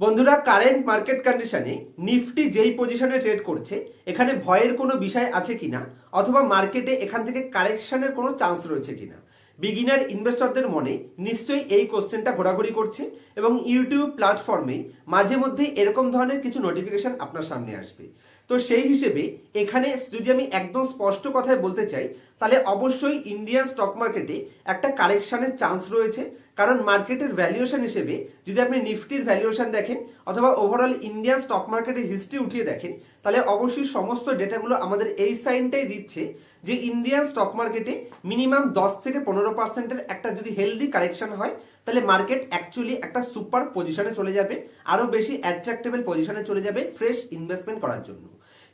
বন্ধুরা current market কন্ডিশনে Nifty যেই পজিশনে ট্রেড করছে, এখানে ভয়ের কোনো বিষয় আছে কিনা? অথবা মার্কেটে এখান থেকে কারেকশনের কোনো চান্স রয়েছে কিনা? বিগিনার ইনভেস্টরদের মনে নিশ্চয়ই এই কোশ্চেনটা ঘোরাঘুরি করছে এবং ইউটিউব প্ল্যাটফর্মে মাঝে মধ্যে এরকম ধরনের কিছু নোটিফিকেশন আপনার সামনে আসবে। তো সেই হিসেবে এখানে যদি আমি একদম স্পষ্ট কথায় বলতে চাই, তাহলে অবশ্যই ইন্ডিয়ান স্টক মার্কেটে একটা কারেকশনের চান্স রয়েছে। কারণ মার্কেটের ভ্যালুয়েশন হিসেবে যদি আপনি নিফটির ভ্যালুয়েশন দেখেন অথবা ওভারঅল ইন্ডিয়ান স্টক মার্কেটের হিস্ট্রি উঠিয়ে দেখেন, তাহলে অবশ্যই সমস্ত ডেটাগুলো আমাদের এই সাইনটাই দিচ্ছে যে ইন্ডিয়ান স্টক মার্কেটে মিনিমাম দশ থেকে পনেরো পার্সেন্টের একটা যদি হেলদি কারেকশন হয় তাহলে মার্কেট অ্যাকচুয়ালি একটা সুপার পজিশনে চলে যাবে আরও বেশি অ্যাট্রাক্টেবল পজিশনে চলে যাবে ফ্রেশ ইনভেস্টমেন্ট করার জন্য।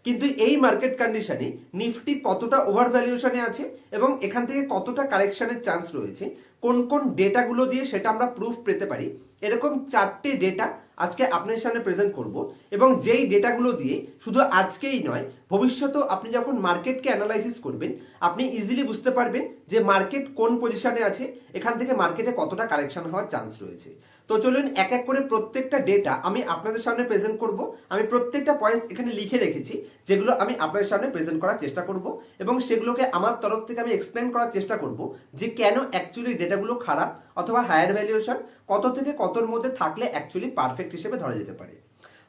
কিন্তু এই মার্কেট কন্ডিশনে নিফটি কতটা ওভার ভ্যালুয়েশনে আছে এবং এখান থেকে কতটা কারেকশনের চান্স রয়েছে, কোন কোন ডেটাগুলো দিয়ে সেটা আমরা প্রুফ পেতে পারি, এরকম চারটে ডেটা আজকে আপনার সামনে প্রেজেন্ট করব এবং যেই ডেটাগুলো দিয়ে শুধু আজকেই নয়, ভবিষ্যতেও আপনি যখন মার্কেটকে অ্যানালাইসিস করবেন, আপনি ইজিলি বুঝতে পারবেন যে মার্কেট কোন পজিশনে আছে, এখান থেকে মার্কেটে কতটা কারেকশন হওয়ার চান্স রয়েছে। তো চলুন এক এক করে প্রত্যেকটা ডেটা আমি আপনাদের সামনে প্রেজেন্ট করব। আমি প্রত্যেকটা পয়েন্টস এখানে লিখে রেখেছি, যেগুলো আমি আপনাদের সামনে প্রেজেন্ট করার চেষ্টা করব এবং সেগুলোকে আমার তরফ থেকে আমি এক্সপ্লেন করার চেষ্টা করব যে কেন অ্যাকচুয়ালি ডেটাগুলো খারাপ অথবা হায়ার ভ্যালুয়েশন কত থেকে কতর মধ্যে থাকলে অ্যাকচুয়ালি পারফেক্ট হিসেবে ধরা যেতে পারে।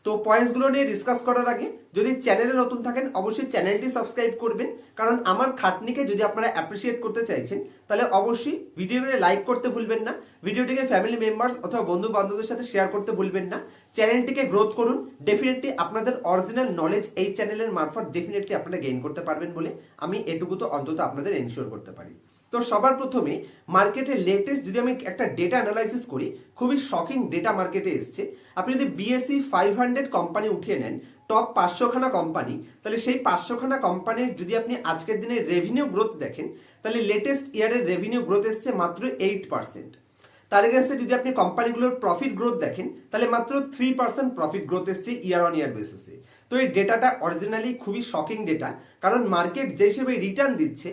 তো পয়েন্টসগুলো নিয়ে ডিসকাস করার আগে যদি চ্যানেলে নতুন থাকেন, অবশ্যই চ্যানেলটি সাবস্ক্রাইব করবেন। কারণ আমার খাটনিকে যদি আপনারা অ্যাপ্রিসিয়েট করতে চাইছেন, তাহলে অবশ্যই ভিডিওটিকে লাইক করতে ভুলবেন না, ভিডিওটিকে ফ্যামিলি মেম্বার্স অথবা বন্ধু বান্ধবদের সাথে শেয়ার করতে ভুলবেন না। চ্যানেলটিকে গ্রোথ করুন ডেফিনেটলি আপনাদের অরিজিনাল নলেজ এই চ্যানেলের মারফত ডেফিনেটলি আপনারা গেইন করতে পারবেন বলে আমি এটুকু তো অন্তত আপনাদের এনশিওর করতে পারি। তো সবার প্রথমে মার্কেটের লেটেস্ট যদি আমি একটা ডেটা অ্যানালাইসিস করি, খুবই শকিং ডেটা মার্কেটে এসছে। আপনি যদি বিএসসি ফাইভ হান্ড্রেড কোম্পানি উঠিয়ে নেন টপ পাঁচশোখানা কোম্পানি তাহলে সেই পাঁচশোখানা কোম্পানির যদি আপনি আজকের দিনে রেভিনিউ গ্রোথ দেখেন, তাহলে লেটেস্ট ইয়ারের রেভিনিউ গ্রোথ এসছে মাত্র এইট পার্সেন্ট তার কাছে যদি আপনি কোম্পানিগুলোর প্রফিট গ্রোথ দেখেন, তাহলে মাত্র থ্রি পার্সেন্ট প্রফিট গ্রোথ এসছে ইয়ার অন ইয়ার বেসিসে তো এই ডেটাটা অরিজিনালি খুবই শকিং ডেটা কারণ মার্কেট যে হিসেবে রিটার্ন দিচ্ছে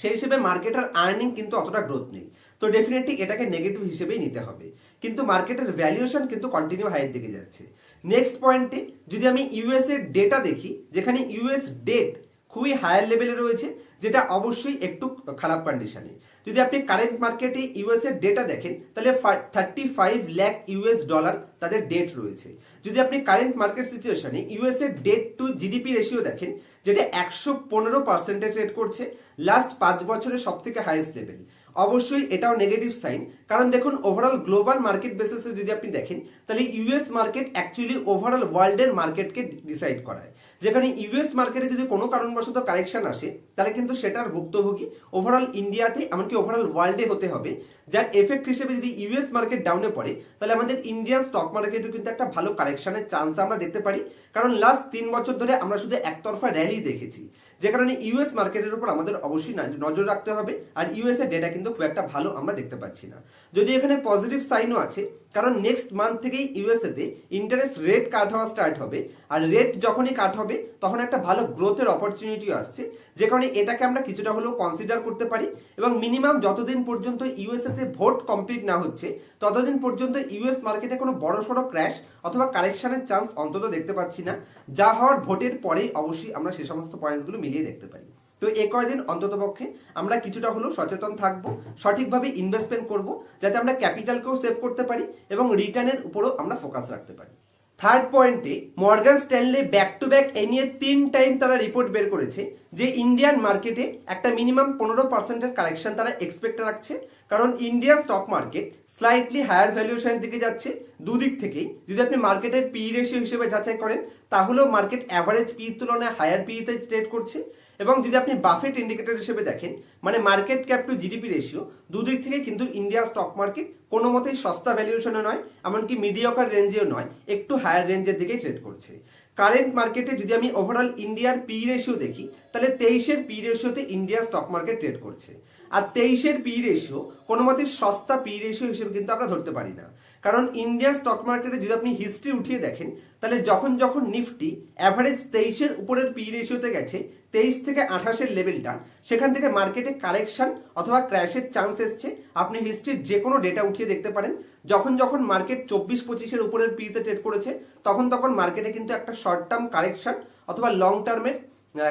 সেই হিসেবে মার্কেটের আর্নিং কিন্তু অতটা গ্রোথ নেই। তো ডেফিনেটলি এটাকে নেগেটিভ হিসেবেই নিতে হবে। কিন্তু মার্কেটের ভ্যালুয়েশন কিন্তু কন্টিনিউ হাইয়ের দিকে যাচ্ছে। নেক্সট পয়েন্টে যদি আমি ইউএস এর ডেটা দেখি, যেখানে ইউএস ডেট খুবই হায়ার লেভেলে রয়েছে, যেটা অবশ্যই একটু খারাপ কন্ডিশনে যদি আপনি কারেন্ট মার্কেটে ইউএস এর ডেটা দেখেন, তাহলে thirty five lakh US dollar তাদের ডেট রয়েছে। যদি আপনি কারেন্ট মার্কেট সিচুয়েশনে ইউএস এর ডেট টু জিডিপি রেশিও দেখেন, যেটা একশো পনেরো পার্সেন্টেজ রেট করছে লাস্ট পাঁচ বছরের সব থেকে হাইয়েস্ট লেভেল অবশ্যই এটাও নেগেটিভ সাইন কারণ দেখুন ওভারঅল গ্লোবাল মার্কেট বেসিসে যদি আপনি দেখেন, তাহলে ইউএস মার্কেট অ্যাকচুয়ালি ওভারঅল ওয়ার্ল্ডের মার্কেটকে ডিসাইড করায়। যেখানে ইউএস মার্কেটে যদি কোনো কারণবশত কারেকশন আসে, তাহলে কিন্তু সেটার ভুক্তভোগী ওভারঅল ইন্ডিয়াতে এমনকি ওভারঅল ওয়ার্ল্ডে হতে হবে। যার এফেক্ট হিসেবে যদি ইউএস মার্কেট ডাউনে পড়ে, তাহলে আমাদের ইন্ডিয়ান স্টক মার্কেটে কিন্তু একটা ভালো কারেকশনের চান্স আমরা দেখতে পারি। কারণ লাস্ট তিন বছর ধরে আমরা শুধু একতরফা র্যালি দেখেছি। যে কারণে ইউএস মার্কেটের উপর আমাদের অবশ্যই নজর রাখতে হবে। আর ইউএস এর ডেটা কিন্তু খুব একটা ভালো আমরা দেখতে পাচ্ছি না। যদি এখানে পজিটিভ সাইনও আছে কারণ নেক্সট মান্থ থেকেই ইউএসএ তে ইন্টারেস্ট রেট কাট হওয়া স্টার্ট হবে। আর রেট যখনই কাট হবে, তখন একটা ভালো গ্রোথের অপরচুনিটি আসছে, যে কারণে এটাকে আমরা কিছুটা হলেও কনসিডার করতে পারি এবং মিনিমাম যতদিন পর্যন্ত ইউএসএ তে ভোট কমপ্লিট না হচ্ছে, ততদিন পর্যন্ত ইউএস মার্কেটে কোনো বড় সড়ো ক্র্যাশ অথবা কারেকশনের চান্স অন্তত দেখতে পাচ্ছি না। যা হওয়ার ভোটের পরেই অবশ্যই আমরা সে সমস্ত পয়েন্টসগুলো মিলিয়ে দেখতে পারি। তো এ কয়দিন অন্তত পক্ষে আমরা কিছুটা হলেও সচেতন থাকব, সঠিকভাবে ইনভেস্টমেন্ট করব, যাতে আমরা ক্যাপিটালকেও সেভ করতে পারি এবং রিটার্নের উপরও আমরা ফোকাস রাখতে পারি। থার্ড পয়েন্টে Morgan Stanley back to back এ নিয়ে তিন টাইম তারা রিপোর্ট বের করেছে যে ইন্ডিয়ান মার্কেটে একটা মিনিমাম পনেরো পার্সেন্টের কারেকশন তারা এক্সপেক্ট রাখছে। কারণ Indian stock market slightly higher ভ্যালুয়েশনের দিকে যাচ্ছে দুদিক থেকেই। যদি আপনি মার্কেটের পি রেশিও হিসেবে যাচাই করেন, তাহলেও মার্কেট অ্যাভারেজ পি তুলনায় হায়ার পিতে ট্রেড করছে। এবং যদি আপনি বাফেট ইন্ডিকেটর হিসেবে দেখেন মানে market cap to GDP ratio দুদিক থেকে কিন্তু ইন্ডিয়া স্টক মার্কেট কোনো মতেই সস্তা ভ্যালুয়েশনে নয়, এমনকি মিডিয়কার রেঞ্জেও নয়, একটু হায়ার রেঞ্জের দিকেই ট্রেড করছে। কারেন্ট মার্কেটে যদি আমি ওভারঅল ইন্ডিয়ার পি রেশিও দেখি, তাহলে তেইশের পি রেশিওতে ইন্ডিয়া স্টক মার্কেট ট্রেড করছে। আর তেইশের পি রেশিও কোনো মতে সস্তা পি রেশিও হিসেবে কিন্তু আমরা ধরতে পারি না। কারণ ইন্ডিয়ান স্টক মার্কেটে যদি আপনি হিস্ট্রি উঠিয়ে দেখেন, তাহলে যখন যখন নিফটি অ্যাভারেজ তেইশের উপরের পি রেশিওতে গেছে, তেইশ থেকে আঠাশের লেভেলটা সেখান থেকে মার্কেটে কারেকশন অথবা ক্র্যাশের চান্স এসছে। আপনি হিস্ট্রির যে কোনো ডেটা উঠিয়ে দেখতে পারেন। যখন যখন মার্কেট চব্বিশ পঁচিশের উপরের পিতে ট্রেড করেছে, তখন তখন মার্কেটে কিন্তু একটা শর্ট টার্ম কারেকশন অথবা লং টার্মের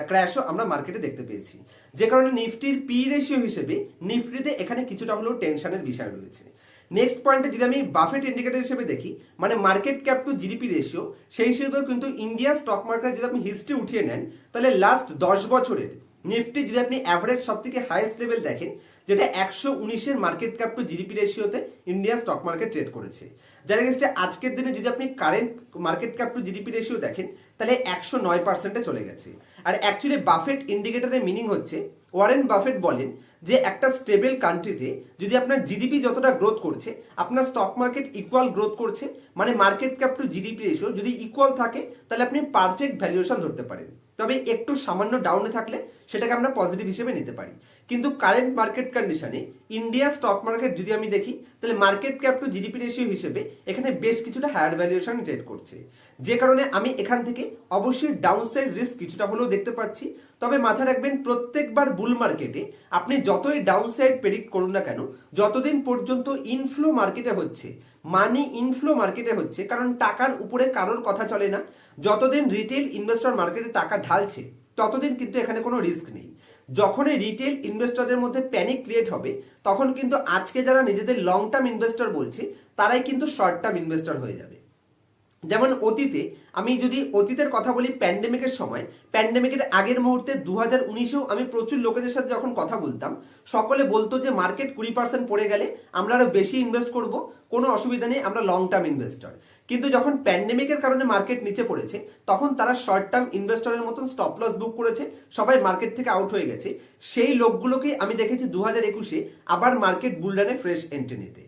ক্র্যাশও আমরা মার্কেটে দেখতে পেয়েছি। যে কারণে নিফটির পি রেশিও হিসেবে নিফটিতে এখানে কিছুটা হলেও টেনশনের বিষয় রয়েছে। নেক্সট পয়েন্টে যদি আমি বাফেট ইন্ডিকেটার হিসেবে দেখি মানে market cap to GDP ratio সেই হিসেবেও কিন্তু ইন্ডিয়া স্টক মার্কেট যদি আপনি হিস্ট্রি উঠিয়ে নেন, তাহলে লাস্ট দশ বছরের নিফটি যদি আপনি অ্যাভারেজ সব থেকে হাইয়েস্ট লেভেল দেখেন, যেটা একশো উনিশের মার্কেট ক্যাপ টু জিডিপি রেশিওতে ইন্ডিয়া স্টক মার্কেট ট্রেড করেছে। যার এগেস্টে আজকের দিনে যদি আপনি current market cap to GDP ratio দেখেন, তাহলে একশো নয় পার্সেন্টে চলে গেছে। আর অ্যাকচুয়ালি বাফেট ইন্ডিকেটরের মিনিং হচ্ছে ওয়ারেন বাফেট বলেন যে একটা স্টেবল কান্ট্রিতে যদি আপনার জিডিপি যতটা গ্রোথ করছে, আপনার স্টক মার্কেট ইকুয়াল গ্রোথ করছে মানে market cap to GDP ratio যদি ইকুয়াল থাকে, তাহলে আপনি পারফেক্ট ভ্যালুয়েশন ধরতে পারেন। তবে একটু সামান্য ডাউনে থাকলে সেটাকে আমরা পজিটিভ হিসেবে নিতে পারি। কিন্তু কারেন্ট মার্কেট কন্ডিশনে ইন্ডিয়া স্টক মার্কেট যদি আমি দেখি, তাহলে market cap to GDP ratio হিসেবে এখানে বেশ কিছুটা হায়ার ভ্যালুয়েশন ট্রেড করছে। যে কারণে আমি এখান থেকে অবশ্যই ডাউনসাইড রিস্ক কিছুটা হলেও দেখতে পাচ্ছি। তবে মাথায় রাখবেন, প্রত্যেকবার বুল মার্কেটে আপনি যতই ডাউনসাইড প্রেডিক্ট করুন না কেন, যতদিন পর্যন্ত ইনফ্লো মার্কেটে হচ্ছে মানি ইনফ্লো মার্কেটে হচ্ছে, কারণ টাকার উপরে কারোর কথা চলে না, যতদিন রিটেল ইনভেস্টর মার্কেটে টাকা ঢালছে, ততদিন কিন্তু এখানে কোনো রিস্ক নেই। যখন এই রিটেল ইনভেস্টরদের মধ্যে প্যানিক ক্রিয়েট হবে, তখন কিন্তু আজকে যারা নিজেদের লং টার্ম ইনভেস্টর বলছে, তারাই কিন্তু শর্ট টার্ম ইনভেস্টর হয়ে যাবে। যেমন অতীতে, আমি যদি অতীতের কথা বলি প্যান্ডেমিকের সময় প্যান্ডেমিকের আগের মুহূর্তে দু হাজার উনিশেও আমি প্রচুর লোকেদের সাথে যখন কথা বলতাম, সকলে বলতো যে মার্কেট কুড়ি পার্সেন্ট পড়ে গেলে আমরা আরও বেশি ইনভেস্ট করব, কোনো অসুবিধা নেই, আমরা লং টার্ম ইনভেস্টর কিন্তু যখন প্যান্ডেমিকের কারণে মার্কেট নিচে পড়েছে, তখন তারা শর্ট টার্ম ইনভেস্টরের মতন স্টপ লস বুক করেছে, সবাই মার্কেট থেকে আউট হয়ে গেছে। সেই লোকগুলোকে আমি দেখেছি দু হাজার একুশে আবার মার্কেট বুলডানে ফ্রেশ এন্ট্রি নিতে।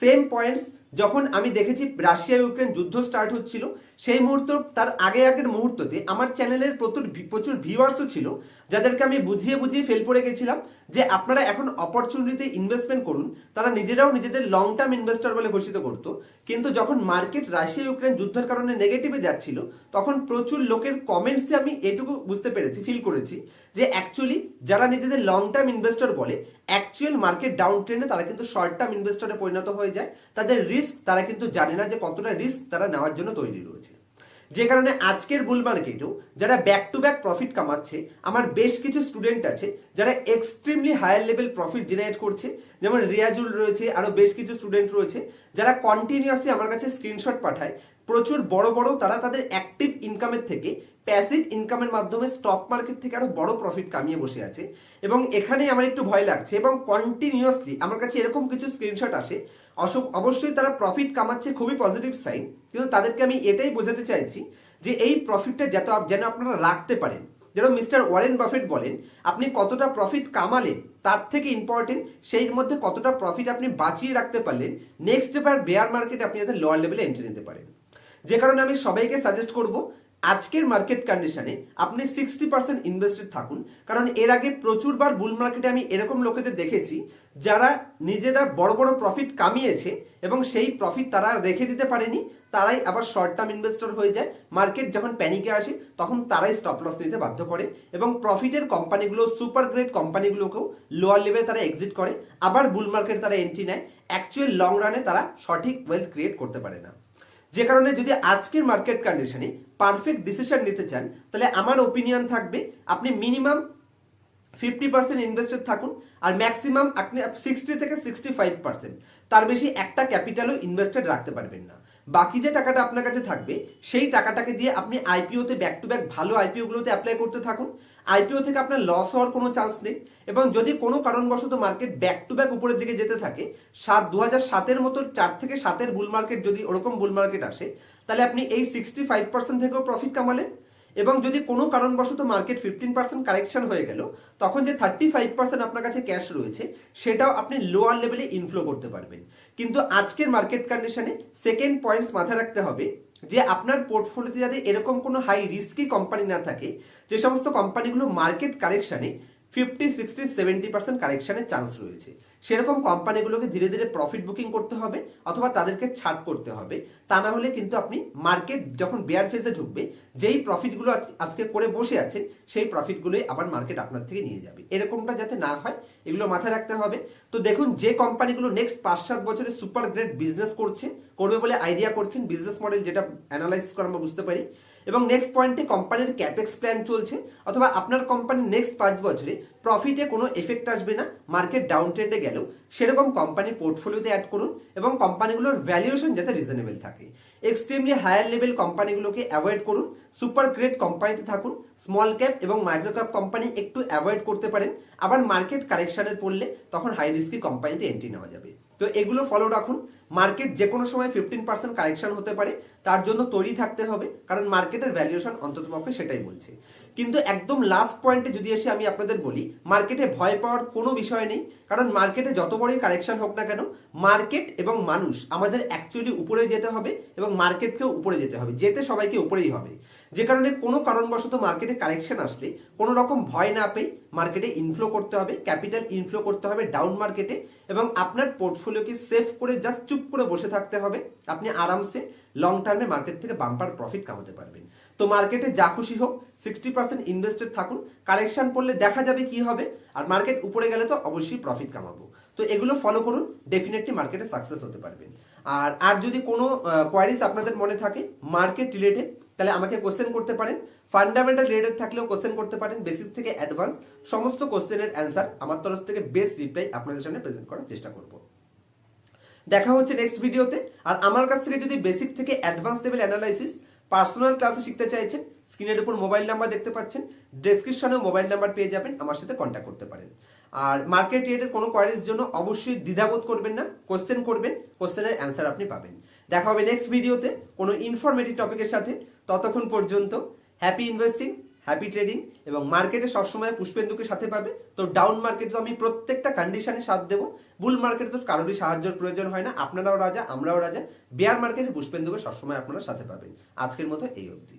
সেম পয়েন্টস যখন আমি দেখেছি রাশিয়া ইউক্রেন যুদ্ধ স্টার্ট হচ্ছিল সেই মুহূর্ত, তার আগে আগের মুহূর্ততে আমার চ্যানেলের প্রচুর প্রচুর ভিউয়ার্সও ছিল, যাদেরকে আমি বুঝিয়ে বুঝিয়ে ফেল পড়ে গেছিলাম যে আপনারা এখন অপরচুনিটিতে ইনভেস্টমেন্ট করুন, তারা নিজেরাও নিজেদের লং টার্ম ইনভেস্টর বলে ঘোষিত করত। কিন্তু যখন মার্কেট রাশিয়া ইউক্রেন যুদ্ধের কারণে নেগেটিভে যাচ্ছিল, তখন প্রচুর লোকের কমেন্টসে আমি এটুকু বুঝতে পেরেছি ফিল করেছি যে অ্যাকচুয়ালি যারা নিজেদের লং টার্ম ইনভেস্টর বলে অ্যাকচুয়াল মার্কেট ডাউন ট্রেন্ডে তারা কিন্তু শর্ট টার্ম ইনভেস্টরে পরিণত হয়ে যায়। তাদের রিস্ক তারা কিন্তু জানে না যে কতটা রিস্ক তারা নেওয়ার জন্য তৈরি রয়েছে। যে কারণে আজকের বুল মার্কেটেও যারা ব্যাক টু ব্যাক প্রফিট কামাচ্ছে, আমার বেশ কিছু স্টুডেন্ট আছে যারা extremely higher level profit generate করছে, যেমন রিয়াজুল রয়েছে আরও বেশ কিছু স্টুডেন্ট রয়েছে, যারা কন্টিনিউয়াসলি আমার কাছে স্ক্রিনশট পাঠায়। প্রচুর বড় বড় তারা তাদের অ্যাক্টিভ ইনকামের থেকে প্যাসিভ ইনকামের মাধ্যমে স্টক মার্কেট থেকে আরও বড় প্রফিট কামিয়ে বসে আছে। এবং এখানেই আমার একটু ভয় লাগছে এবং কন্টিনিউয়াসলি আমার কাছে এরকম কিছু স্ক্রিনশট আসে। অবশ্যই তারা প্রফিট কামাচ্ছে খুবই পজিটিভ সাইন কিন্তু তাদেরকে আমি এটাই বোঝাতে চাইছি যে এই প্রফিটটা যত যেন আপনারা রাখতে পারেন। যেরকম মিস্টার ওয়ারেন বাফেট বলেন, আপনি কতটা প্রফিট কামালেন তার থেকে ইম্পর্টেন্ট সেই মধ্যে কতটা প্রফিট আপনি বাঁচিয়ে রাখতে পারলেন নেক্সট এবার বেয়ার মার্কেট আপনি যাতে লোয়ার লেভেলে এন্ট্রি নিতে পারেন। যে কারণে আমি সবাইকে সাজেস্ট করব আজকের মার্কেট কন্ডিশনে আপনি সিক্সটি পার্সেন্ট ইনভেস্টেড থাকুন। কারণ এর আগে প্রচুরবার বুল মার্কেটে আমি এরকম লোকেদের দেখেছি, যারা নিজেরা বড় বড় প্রফিট কামিয়েছে এবং সেই প্রফিট তারা রেখে দিতে পারেনি, তারাই আবার শর্ট টার্ম ইনভেস্টর হয়ে যায়। মার্কেট যখন প্যানিকে আসে, তখন তারাই স্টপ লস নিতে বাধ্য করে এবং প্রফিটের কোম্পানিগুলো সুপার গ্রেট কোম্পানিগুলোকেও লোয়ার লেভেলে তারা এক্সিট করে। আবার বুল মার্কেট তারা এন্ট্রি নেয়। অ্যাকচুয়াল লং রানে তারা সঠিক ওয়েলথ ক্রিয়েট করতে পারে না। যে কারণে যদি আজকের মার্কেট কন্ডিশনে পারফেক্ট ডিসিশন নিতে চান, তাহলে আমার ওপিনিয়ন থাকবে আপনি মিনিমাম ফিফটি পার্সেন্ট ইনভেস্টেড থাকুন আর ম্যাক্সিমাম আপনি সিক্সটি থেকে সিক্সটি ফাইভ পার্সেন্ট তার বেশি একটা ক্যাপিটালও ইনভেস্টেড রাখতে পারবেন না। বাকি যে টাকাটা আপনার কাছে থাকবে, সেই টাকাটাকে দিয়ে আপনি আইপিওতে ব্যাক টু ব্যাক ভালো আইপিওগুলোতে অ্যাপ্লাই করতে থাকুন। আইপিও থেকে আপনার লস হওয়ার কোনো চান্স নেই এবং যদি কোনো কারণবশত মার্কেট ব্যাক টু ব্যাক উপরের দিকে যেতে থাকে, সাত দু হাজার সাতের মতো চার থেকে সাতের বুল মার্কেট যদি ওরকম বুল মার্কেট আসে, তাহলে আপনি এই সিক্সটি ফাইভ পার্সেন্ট থেকেও প্রফিট কামালেন এবং যদি কোনো কারণবশত মার্কেট ফিফটিন পার্সেন্ট কারেকশন হয়ে গেল, তখন যে থার্টি ফাইভ পার্সেন্ট আপনার কাছে ক্যাশ রয়েছে, সেটাও আপনি লোয়ার লেভেলে ইনফ্লো করতে পারবেন। কিন্তু আজকের মার্কেট কন্ডিশনে সেকেন্ড পয়েন্টস মাথায় রাখতে হবে যে আপনার পোর্টফোলিওতে যাতে এরকম কোনো হাই রিস্কি কোম্পানি না থাকে, যে সমস্ত কোম্পানিগুলো মার্কেট কারেকশনে ফিফটি সিক্সটি সেভেন্টি পার্সেন্ট কারেকশনের চান্স রয়েছে। সেরকম কোম্পানিগুলোকে ধীরে ধীরে প্রফিট বুকিং করতে হবে অথবা তাদেরকে ছাড় করতে হবে। তা না হলে কিন্তু আপনি মার্কেট যখন বেয়ার ফেজে ঢুকবে, যেই প্রফিটগুলো আজকে করে বসে আছেন, সেই প্রফিটগুলোই আবার মার্কেট আপনার থেকে নিয়ে যাবে। এরকমটা যাতে না হয়, এগুলো মাথায় রাখতে হবে। তো দেখুন, যে কোম্পানিগুলো নেক্সট পাঁচ, সাত বছরে সুপার গ্রেট বিজনেস করছে, করবে বলে আইডিয়া করছেন বিজনেস মডেল যেটা অ্যানালাইসিস করে আমরা বুঝতে পারি এবং নেক্সট পয়েন্টে কোম্পানির ক্যাপেক্স প্ল্যান চলছে অথবা আপনার কোম্পানির নেক্সট পাঁচ বছরে প্রফিটে কোনো এফেক্ট আসবে না মার্কেট ডাউন ট্রেন্ডে গেলেও। সেরকম কোম্পানির পোর্টফোলিওতে অ্যাড করুন এবং কোম্পানিগুলোর ভ্যালুয়েশন যাতে রিজনেবল থাকে। এক্সট্রিমলি হায়ার লেভেল কোম্পানিগুলোকে অ্যাভয়েড করুন সুপার গ্রেট কোম্পানিতে থাকুন স্মল ক্যাপ এবং মাইক্রো ক্যাপ কোম্পানি একটু অ্যাভয়েড করতে পারেন। আবার মার্কেট কারেকশনের পড়লে তখন হাই রিস্কি কোম্পানিতে এন্ট্রি নেওয়া যাবে। তো এগুলো ফলো রাখুন। মার্কেট যে কোনো সময় ফিফটিন পার্সেন্ট কারেকশন হতে পারে, তার জন্য তৈরি থাকতে হবে, কারণ মার্কেটের ভ্যালুয়েশন অন্ততপক্ষে সেটাই বলছে। কিন্তু একদম লাস্ট পয়েন্টে যদি এসে আমি আপনাদের বলি মার্কেটে ভয় পাওয়ার কোনো বিষয় নেই। কারণ মার্কেটে যত বড়ই কারেকশন হোক না কেন মার্কেট এবং মানুষ আমাদের অ্যাকচুয়ালি উপরে যেতে হবে এবং মার্কেটকেও উপরে যেতে হবে। যেতে সবাইকে উপরেই হবে। যে কারণে কোনো কারণবশত মার্কেটে কারেকশন আসলে কোনো রকম ভয় না পেয়ে মার্কেটে ইনফ্লো করতে হবে ক্যাপিটাল ইনফ্লো করতে হবে ডাউন মার্কেটে এবং আপনার পোর্টফোলিওকে সেভ করে জাস্ট চুপ করে বসে থাকতে হবে। আপনি আরামসে লং টার্মে মার্কেট থেকে বাম্পার প্রফিট কামাতে পারবেন। তো মার্কেটে যা খুশি হোক সিক্সটি পার্সেন্ট ইনভেস্টেড থাকুন। কালেকশন পড়লে দেখা যাবে কি হবে। আর মার্কেট উপরে গেলে তো অবশ্যই প্রফিট কামাবো। তো এগুলো ফলো করুন ডেফিনেটলি মার্কেটে সাকসেস হতে পারবেন। আর আর যদি কোনো কোয়ারিজ আপনাদের মনে থাকে মার্কেট রিলেটেড তাহলে আমাকে কোশ্চেন করতে পারেন। ফান্ডামেন্টাল রিলেটেড থাকলেও কোশ্চেন করতে পারেন। বেসিক থেকে অ্যাডভান্স সমস্ত কোশ্চেনের অ্যান্সার আমার তরফ থেকে বেস্ট রিপ্লাই আপনাদের সামনে প্রেজেন্ট করার চেষ্টা করব। দেখা হচ্ছে নেক্সট ভিডিওতে আর আমার কাছ থেকে যদি বেসিক থেকে অ্যাডভান্স লেভেল অ্যানালাইসিস পার্সোনাল ক্লাসে শিখতে চাইছেন স্ক্রিনের উপর মোবাইল নাম্বার দেখতে পাচ্ছেন ডেসক্রিপশনেও মোবাইল নাম্বার পেয়ে যাবেন, আমার সাথে কন্ট্যাক্ট করতে পারেন। আর মার্কেট রিয়েটের কোনো কোয়ারিজ জন্য অবশ্যই দ্বিধাবোধ করবেন না কোশ্চেন করবেন কোশ্চেনের অ্যান্সার আপনি পাবেন। দেখা হবে নেক্সট ভিডিওতে কোনো ইনফরমেটিভ টপিকের সাথে, ততক্ষণ পর্যন্ত হ্যাপি ইনভেস্টিং হ্যাপি ট্রেডিং এবং মার্কেটে সবসময় পুষ্পেন্দুকে সাথে পাবে। তো ডাউন মার্কেট তো আমি প্রত্যেকটা কন্ডিশনে সাথ দেবো। বুল মার্কেট তো কারোরই সাহায্যের প্রয়োজন হয় না। আপনারাও রাজা, আমরাও রাজা। বেয়ার মার্কেটে পুষ্পেন্দুকে সবসময় আপনারা সাথে পাবেন। আজকের মতো এই অবধি।